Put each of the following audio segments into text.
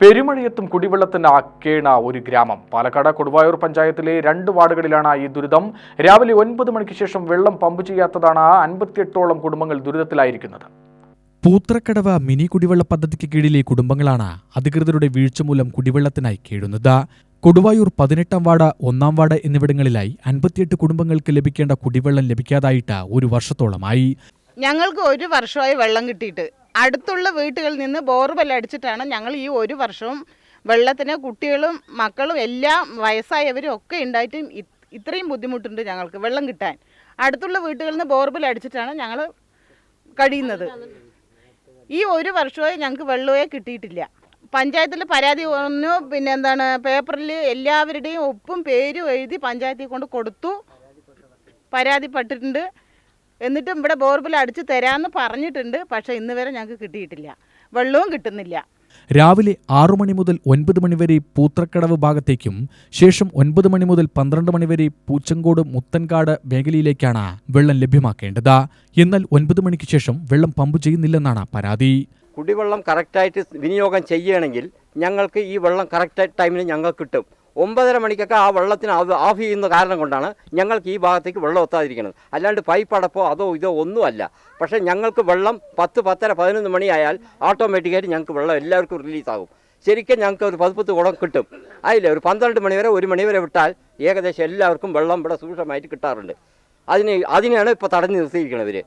പെരുമഴയത്തും കുടിവെള്ളത്തിന് അക്കേണ ഒരു ഗ്രാമം. പാലക്കാട് കൊടുവായൂർ പഞ്ചായത്തിലെ രണ്ട് വാർഡുകളിലാണ് ഈ ദുരിതം. രാവിലെ ഒൻപത് മണിക്ക് ശേഷം വെള്ളം പമ്പ് ചെയ്യാത്തതാണ് അൻപത്തിയെട്ടോളം കുടുംബങ്ങൾ ദുരിതത്തിലായിരിക്കുന്നത്. പൂത്രക്കടവ് മിനി കുടിവെള്ള പദ്ധതിക്ക് കീഴിലെ കുടുംബങ്ങളാണ് അധികൃതരുടെ വീഴ്ച മൂലം കുടിവെള്ളത്തിനായി കേഴുന്നത് കൊടുവായൂർ പതിനെട്ടാം വാർഡ് ഒന്നാം വാർഡ് എന്നിവിടങ്ങളിലായി അൻപത്തിയെട്ട് കുടുംബങ്ങൾക്ക് ലഭിക്കേണ്ട കുടിവെള്ളം ലഭിക്കാതായിട്ട് ഒരു വർഷത്തോളമായി. ഞങ്ങൾക്ക് ഒരു വർഷമായി വെള്ളം കിട്ടിയിട്ട് അടുത്തുള്ള വീട്ടുകളിൽ നിന്ന് ബോർവെൽ അടിച്ചിട്ടാണ് ഞങ്ങൾ ഈ ഒരു വർഷവും വെള്ളത്തിന് കുട്ടികളും മക്കളും എല്ലാം വയസ്സായവരും ഒക്കെ ഉണ്ടായിട്ടും ഇത്രയും ബുദ്ധിമുട്ടുണ്ട് ഞങ്ങൾക്ക് വെള്ളം കിട്ടാൻ. അടുത്തുള്ള വീട്ടുകളിൽ നിന്ന് ബോർവെൽ അടിച്ചിട്ടാണ് ഞങ്ങൾ കഴിയുന്നത്. ഈ ഒരു വർഷമായി ഞങ്ങൾക്ക് വെള്ളമേ കിട്ടിയിട്ടില്ല. പഞ്ചായത്തിൽ പരാതി വന്നു പിന്നെ എന്താണ് പേപ്പറിൽ എല്ലാവരുടെയും ഒപ്പും പേരും എഴുതി പഞ്ചായത്തിൽ കൊണ്ട് കൊടുത്തു. പരാതിപ്പെട്ടിട്ടുണ്ട്. എന്നിട്ടും ഇവിടെ ബോർബിൽ അടിച്ച് തരാമെന്ന് പറഞ്ഞിട്ടുണ്ട്. പക്ഷേ ഇന്ന് വരെ ഞങ്ങൾക്ക് കിട്ടിയിട്ടില്ല. വെള്ളവും കിട്ടുന്നില്ല. രാവിലെ ആറു മണി മുതൽ ഒൻപത് മണിവരെ പൂത്രക്കടവ് ഭാഗത്തേക്കും ശേഷം ഒൻപത് മണി മുതൽ പന്ത്രണ്ട് മണിവരെ പൂച്ചങ്കോട് മുത്തൻകാട് മേഖലയിലേക്കാണ് വെള്ളം ലഭ്യമാക്കേണ്ടത്. എന്നാൽ ഒൻപത് മണിക്ക് ശേഷം വെള്ളം പമ്പ് ചെയ്യുന്നില്ലെന്നാണ് പരാതി. കുടിവെള്ളം കറക്റ്റായിട്ട് വിനിയോഗം ചെയ്യുകയാണെങ്കിൽ ഞങ്ങൾക്ക് ഈ വെള്ളം കറക്റ്റ് ടൈമിൽ ഞങ്ങൾക്ക് കിട്ടും. ഒമ്പതര മണിക്കൊക്കെ ആ വെള്ളത്തിന് ഓഫ് ചെയ്യുന്ന കാരണം കൊണ്ടാണ് ഞങ്ങൾക്ക് ഈ ഭാഗത്തേക്ക് വെള്ളം എത്താതിരിക്കുന്നത് അല്ലാണ്ട് പൈപ്പ് അടപ്പോ അതോ ഇതോ ഒന്നുമല്ല. പക്ഷേ ഞങ്ങൾക്ക് വെള്ളം പത്ത് പത്തര പതിനൊന്ന് മണിയായാൽ ഓട്ടോമാറ്റിക്കായിട്ട് ഞങ്ങൾക്ക് വെള്ളം എല്ലാവർക്കും റിലീസാകും ശരിക്കും ഞങ്ങൾക്ക് ഒരു പതിപ്പത്ത് കുടം കിട്ടും. അതില്ല? ഒരു പന്ത്രണ്ട് മണിവരെ ഒരു മണിവരെ വിട്ടാൽ ഏകദേശം എല്ലാവർക്കും വെള്ളം ഇവിടെ സൂക്ഷ്മമായിട്ട് കിട്ടാറുണ്ട്. അതിന് അതിനെയാണ് ഇപ്പോൾ തടഞ്ഞു നിർത്തിയിരിക്കുന്നത്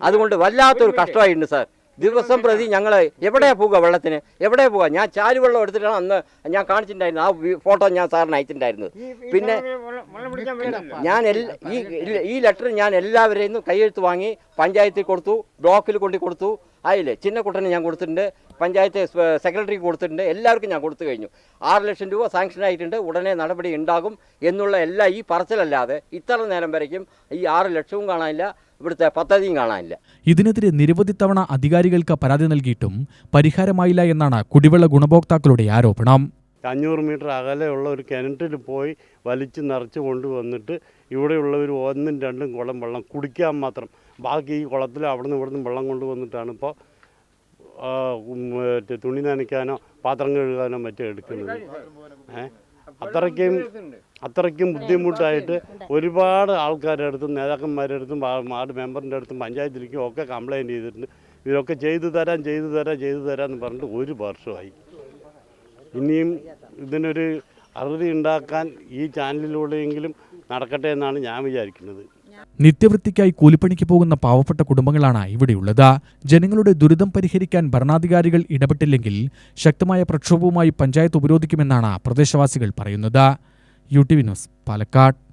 അതുകൊണ്ട് വല്ലാത്തൊരു കഷ്ടമായിട്ടുണ്ട് സാർ. ദിവസം പ്രതി ഞങ്ങൾ എവിടെയാ പോവുക വെള്ളത്തിന്? എവിടെയാ പോവുക? ഞാൻ ചാലുവെള്ളം എടുത്തിട്ടാണ് അന്ന് ഞാൻ കാണിച്ചിട്ടുണ്ടായിരുന്നു ആ ഫോട്ടോ ഞാൻ സാറിന് അയച്ചിട്ടുണ്ടായിരുന്നത്. പിന്നെ ഞാൻ ഈ ഈ ലെറ്റർ ഞാൻ എല്ലാവരെയും നിന്നും കൈയെഴുത്ത് വാങ്ങി പഞ്ചായത്തിൽ കൊടുത്തു ബ്ലോക്കിൽ കൊണ്ടു കൊടുത്തു. അതില്ലേ ചിന്നക്കുട്ടന് ഞാൻ കൊടുത്തിട്ടുണ്ട്. പഞ്ചായത്ത് സെക്രട്ടറിക്ക് കൊടുത്തിട്ടുണ്ട്. എല്ലാവർക്കും ഞാൻ കൊടുത്തു കഴിഞ്ഞു. ആറ് ലക്ഷം രൂപ സാങ്ഷൻ ആയിട്ടുണ്ട്. ഉടനെ നടപടി ഉണ്ടാകും എന്നുള്ള എല്ലാ ഈ പറച്ചിലല്ലാതെ ഇത്ര നേരം വരയ്ക്കും. ഈ ആറ് ലക്ഷവും കാണാനില്ല. ഇവിടുത്തെ പദ്ധതിയും കാണാനില്ല. ഇതിനെതിരെ നിരവധി തവണ അധികാരികൾക്ക് പരാതി നൽകിയിട്ടും പരിഹാരമായില്ല എന്നാണ് കുടിവെള്ള ഗുണഭോക്താക്കളുടെ ആരോപണം. അഞ്ഞൂറ് മീറ്റർ അകലെയുള്ള ഒരു കിണറ്റിൽ പോയി വലിച്ച് നിറച്ച് കൊണ്ടുവന്നിട്ട് ഇവിടെയുള്ളവർ ഒന്നും രണ്ടും കുളം വെള്ളം കുടിക്കാൻ മാത്രം. ബാക്കി ഈ കുളത്തിൽ അവിടുന്ന് ഇവിടുന്ന് വെള്ളം കൊണ്ടുവന്നിട്ടാണ് ഇപ്പോൾ മറ്റേ തുണി നനയ്ക്കാനോ പാത്രം കഴുകാനോ മറ്റോ എടുക്കുന്നത്. ഏ? അത്രയ്ക്കും അത്രയ്ക്കും ബുദ്ധിമുട്ടായിട്ട് ഒരുപാട് ആൾക്കാരുടെ അടുത്തും നേതാക്കന്മാരുടെ അടുത്തും വാർഡ് മെമ്പറിന്റെ അടുത്തും പഞ്ചായത്തിലേക്കും ഒക്കെ കംപ്ലയിന്റ് ചെയ്തിട്ടുണ്ട്. ഇവരൊക്കെ ചെയ്തു തരാം ചെയ്തു തരാം ചെയ്തു തരാം എന്ന് പറഞ്ഞിട്ട് ഒരു വർഷമായി. ഇനിയും ഇതിനൊരു അറുതി ഉണ്ടാക്കാൻ ഈ ചാനലിലൂടെയെങ്കിലും നടക്കട്ടെ എന്നാണ് ഞാൻ വിചാരിക്കുന്നത്. നിത്യവൃത്തിക്കായി കൂലിപ്പണിക്ക് പോകുന്ന പാവപ്പെട്ട കുടുംബങ്ങളാണ് ഇവിടെയുള്ളത്. ജനങ്ങളുടെ ദുരിതം പരിഹരിക്കാൻ ഭരണാധികാരികൾ ഇടപെട്ടില്ലെങ്കിൽ ശക്തമായ പ്രക്ഷോഭവുമായി പഞ്ചായത്ത് ഉപരോധിക്കുമെന്നാണ് പ്രദേശവാസികൾ പറയുന്നത്. U T news Palakkad.